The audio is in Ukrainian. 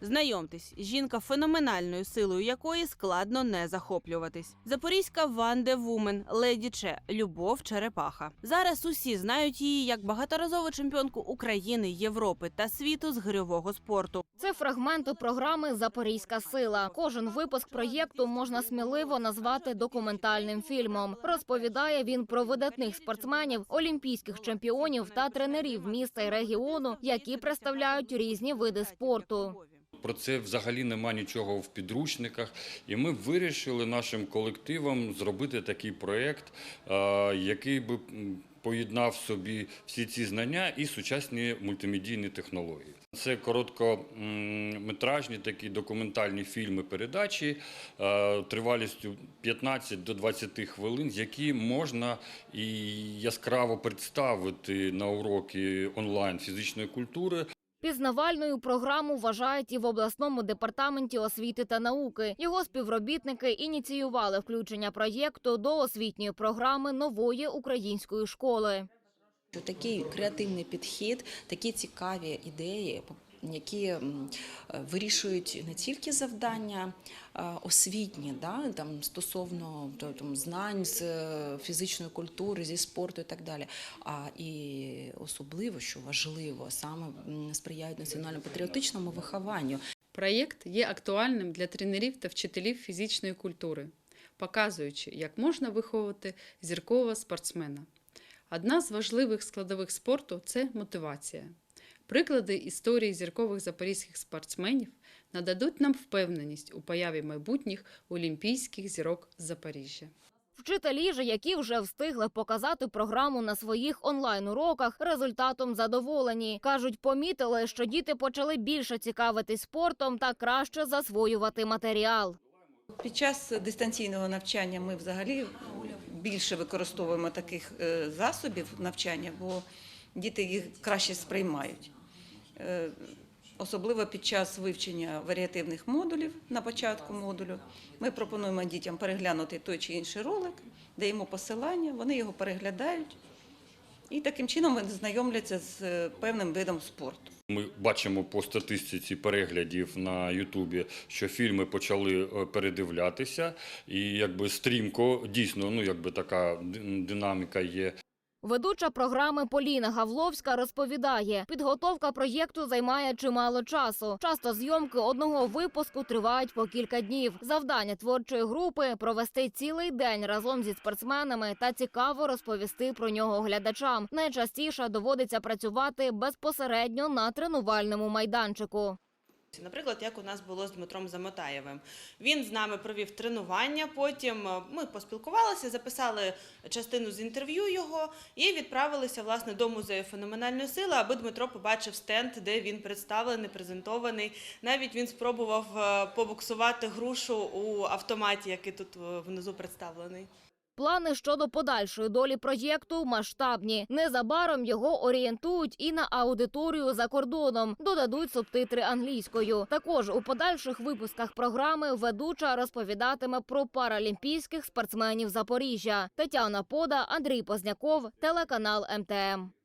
Знайомтесь, жінка феноменальною силою якої складно не захоплюватись. Запорізька Ванде Вумен, леді Че, Любов Черепаха. Зараз усі знають її як багаторазову чемпіонку України, Європи та світу з гирьового спорту. Це фрагменти програми Запорізька сила. Кожен випуск проєкту можна сміливо назвати документальним фільмом. Розповідає він про видатних спортсменів, олімпійських чемпіонів та тренерів міста і регіону, які представляють різні види спорту. Про це взагалі нема нічого в підручниках, і ми вирішили нашим колективом зробити такий проєкт, який би поєднав собі всі ці знання і сучасні мультимедійні технології. Це короткометражні такі документальні фільми передачі тривалістю 15 до 20 хвилин, які можна і яскраво представити на уроки онлайн фізичної культури Пізнавальною програму вважають і в обласному департаменті освіти та науки. Його співробітники ініціювали включення проєкту до освітньої програми нової української школи. Такий креативний підхід, такі цікаві ідеї, які е, вирішують не тільки завдання освітні, да, там, стосовно там, знань з е, фізичної культури, зі спорту і так далі, а і особливо, що важливо, саме сприяють національно-патріотичному вихованню. Проєкт є актуальним для тренерів та вчителів фізичної культури, показуючи, як можна виховувати зіркового спортсмена. Одна з важливих складових спорту це мотивація. Приклади історії зіркових запорізьких спортсменів нададуть нам впевненість у появі майбутніх олімпійських зірок з Запоріжжя. Вчителі ж, які вже встигли показати програму на своїх онлайн-уроках, результатом задоволені. Кажуть, помітили, що діти почали більше цікавитись спортом та краще засвоювати матеріал. Під час дистанційного навчання ми взагалі більше використовуємо таких е, засобів навчання, бо діти їх краще сприймають. Е, Особливо під час вивчення варіативних модулів на початку модулю. Ми пропонуємо дітям переглянути той чи інший ролик, даємо посилання, вони його переглядають і таким чином вони знайомляться з е, певним видом спорту. Ми бачимо по статистиці переглядів на Ютубі, що фільми почали е, передивлятися, і якби стрімко дійсно, ну якби така динаміка є. Ведуча програми Поліна Гавловська розповідає, підготовка проєкту займає чимало часу. Часто зйомки одного випуску тривають по кілька днів. Завдання творчої групи провести цілий день разом зі спортсменами та цікаво розповісти про нього глядачам. Найчастіше доводиться працювати безпосередньо на тренувальному майданчику. Наприклад, як у нас було з Дмитром Замотаєвим. Він з нами провів тренування. Потім е, ми поспілкувалися, записали частину з інтерв'ю його і відправилися власне до музею феноменальної сили, аби Дмитро побачив стенд, де він представлений, презентований. Навіть він спробував е, побуксувати грушу у автоматі, який тут е, внизу представлений. Плани щодо подальшої долі проєкту масштабні. Незабаром його орієнтують і на аудиторію за кордоном. Додадуть субтитри англійською. Також у подальших випусках програми ведуча розповідатиме про паралімпійських спортсменів Запоріжжя. Тетяна Пода, Андрій Позняков, телеканал МТМ.